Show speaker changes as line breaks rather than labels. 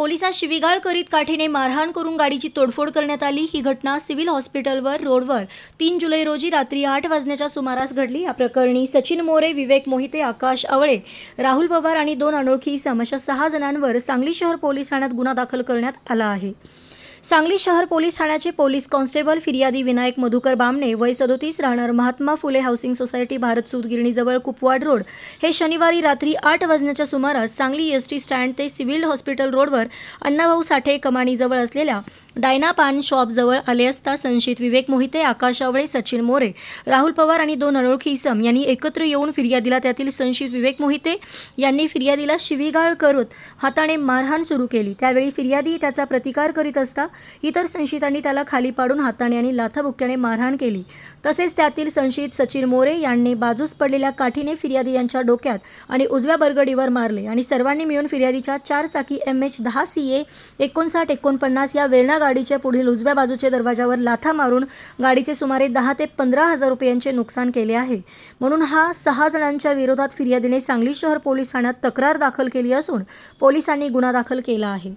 पोलिसात शिवीगाळ करीत काठीने मारहाण करून गाडीची तोडफोड करण्यात आली. ही घटना सिव्हिल हॉस्पिटलवर रोडवर तीन जुलै रोजी रात्री आठ वाजण्याच्या सुमारास घडली. या प्रकरणी सचिन मोरे विवेक मोहिते आकाश आवळे राहुल पवार आणि दोन अनोळखी सम अशा सहा जणांवर सांगली शहर पोलीस ठाण्यात गुन्हा दाखल करण्यात आला आहे. सांगली शहर पोलीस ठाण्याचे पोलीस कॉन्स्टेबल फिर्यादी विनायक मधुकर बामणे वय सदोतीस राहणार महात्मा फुले हाऊसिंग सोसायटी भारत सूतगिरणीजवळ कुपवाड रोड. हे शनिवारी रात्री आठ वाजण्याच्या सुमारास सांगली एस टी स्टँड ते सिव्हिल हॉस्पिटल रोडवर अण्णाभाऊ साठे कमानीजवळ असलेल्या डायना पान शॉपजवळ आले असता संशयित विवेक मोहिते आकाश आवळे सचिन मोरे राहुल पवार आणि दोन अनोळखी इसम यांनी एकत्र येऊन फिर्यादीला त्यातील संशयित विवेक मोहिते यांनी फिर्यादीला शिवीगाळ करत हाताने मारहाण सुरू केली. त्यावेळी फिर्यादी त्याचा प्रतिकार करीत असता इतर संशयितांनी त्याला खाली पाडून हाताने आणि लाथाबुक्क्याने मारहाण केली. तसेच त्यातील संशयित सचिन मोरे यांनी बाजूस पडलेल्या काठीने फिर्यादी यांच्या डोक्यात आणि उजव्या बरगडीवर मारले आणि सर्वांनी मिळून फिर्यादीच्या चार चाकी एम एच दहा सी ए एकोणसाठ एकोणपन्नास या वेळणा गाडीच्या पुढील उजव्या बाजूच्या दरवाजावर लाथा मारून गाडीचे सुमारे दहा ते पंधरा हजार रुपयांचे नुकसान केले आहे. म्हणून हा सहा जणांच्या विरोधात फिर्यादीने सांगली शहर पोलीस ठाण्यात तक्रार दाखल केली असून पोलिसांनी गुन्हा दाखल केला आहे.